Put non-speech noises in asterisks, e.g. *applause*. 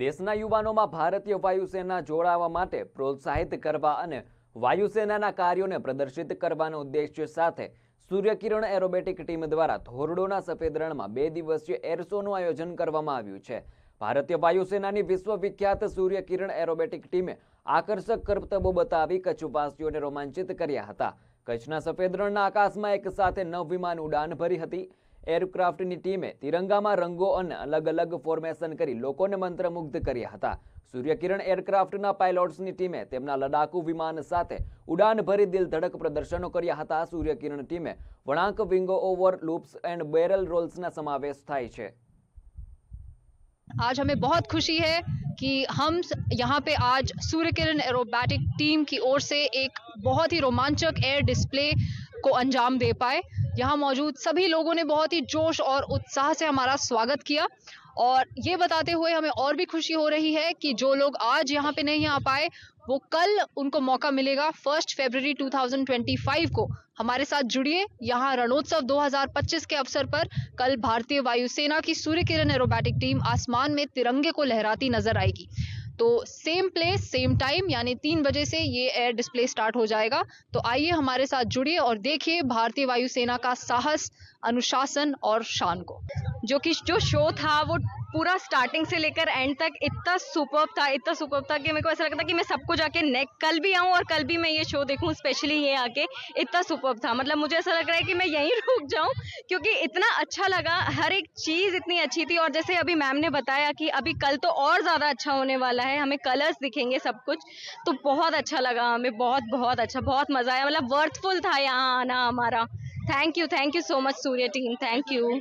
દેશના યુવાનોમાં ભારતીય વાયુસેના જોડાવા માટે પ્રોત્સાહિત કરવા અને વાયુસેનાના કાર્યોને પ્રદર્શિત કરવાના ઉદ્દેશ્ય સાથે સૂર્યકિરણ એરોબેટિક ટીમ દ્વારા ધોરડોના સફેદ રણમાં બે દિવસીય એર શોનું આયોજન કરવામાં આવ્યું છે. ભારતીય વાયુસેનાની વિશ્વવિખ્યાત સૂર્યકિરણ એરોબેટિક ટીમે આકર્ષક કરતબો બતાવી કચ્છવાસીઓને રોમાંચિત કર્યા હતા. કચ્છના સફેદ રણના આકાશમાં એક સાથે નવ વિમાન ઉડાન ભરી હતી. એરક્રાફ્ટની ટીમે તિરંગામાં રંગો અને અલગ અલગ ફોર્મેશન કરી લોકોને મંત્રમુગ્ધ કર્યા હતા સૂર્યકિરણ એરક્રાફ્ટના પાયલોટ્સની ટીમે તેમના લડાકુ વિમાન સાથે ઉડાન ભરી દિલધડક પ્રદર્શનો કર્યા હતા સૂર્યકિરણ ટીમે વળાંક wing over loops and barrel રોલ્સના સમાવેશ થાય છે आज हमें बहुत खुशी है कि हम यहाँ पे आज सूर्य किरण एरोबैटिक टीम की ओर से एक बहुत ही रोमांचक एयर डिस्प्ले को अंजाम दे पाए यहाँ मौजूद सभी लोगों ने बहुत ही जोश और उत्साह से हमारा स्वागत किया। और ये बताते हुए हमें और भी खुशी हो रही है कि जो लोग आज यहाँ पे नहीं आ पाए, वो कल उनको मौका मिलेगा फ़र्स्ट फरवरी 2025 को। हमारे साथ जुड़िए, यहाँ रणोत्सव 2025 के अवसर पर कल भारतीय वायुसेना की सूर्य किरण एरोबैटिक टीम आसमान में तिरंगे को लहराती नज़र आएगी। तो सेम प्लेस सेम टाइम यानी तीन बजे से ये एयर डिस्प्ले स्टार्ट हो जाएगा। तो आइए हमारे साथ जुड़िए और देखिए भारतीय वायुसेना का साहस, अनुशासन और शान को। जो कि जो शो था, वो पूरा स्टार्टिंग से लेकर एंड तक इतना सुपर था, इतना सुपर था कि मेरे को ऐसा लगता कि मैं सबको जाके नेक कल भी आऊँ और कल भी मैं ये शो देखूँ स्पेशली ये आके, इतना सुपर था। मतलब मुझे ऐसा लग रहा है कि मैं यहीं *laughs* रुक जाऊँ, क्योंकि इतना अच्छा लगा, हर एक चीज़ इतनी अच्छी थी और जैसे अभी मैम ने बताया कि अभी कल तो और ज़्यादा अच्छा होने वाला है, हमें कलर्स दिखेंगे सब कुछ तो बहुत अच्छा लगा हमें, बहुत बहुत अच्छा बहुत मज़ा आया। मतलब वर्थफुल था यहाँ आना हमारा। Thank you thank you so much Surya team thank you